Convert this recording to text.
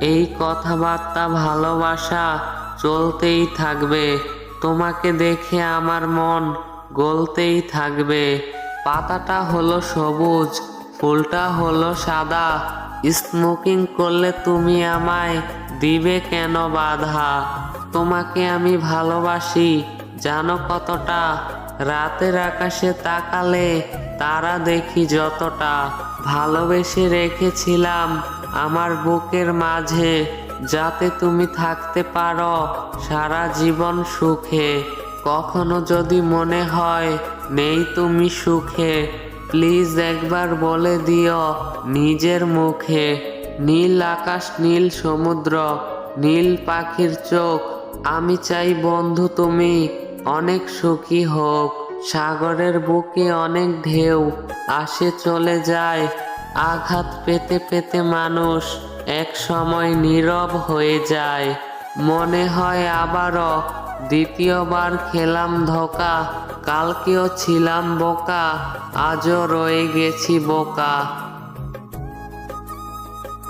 এই কথাবার্তা ভালোবাসা চলতেই থাকবে। তোমাকে দেখে আমার মন গলতেই থাকবে। পাতাটা হলো সবুজ, ফুলটা হলো সাদা। স্মোকিং করলে তুমি আমায় দিবে কেন বাধা? তোমাকে আমি ভালোবাসি, জানো কতটা? রাতের আকাশে তাকালে তারা দেখি যতটা ভালোবেসে রেখেছিলাম আমার বুকের মাঝে। যাতে তুমি থাকতে পারো সারা জীবন সুখে। কখনো যদি মনে হয় নেই তুমি সুখে, প্লিজ একবার বলে দিও নিজের মুখে। নীল আকাশ, নীল সমুদ্র, নীল পাখির চোখ, আমি চাই বন্ধু তুমি অনেক সুখী হোক। সাগরের বুকে অনেক ঢেউ, আসে চলে যায়। আঘাত পেতে পেতে মানুষ এক সময় নীরব হয়ে যায়। মনে হয় আবারও দ্বিতীয়বার খেলাম ধোকা, কালকেও ছিলাম বোকা, আজও রয়ে গেছি বোকা।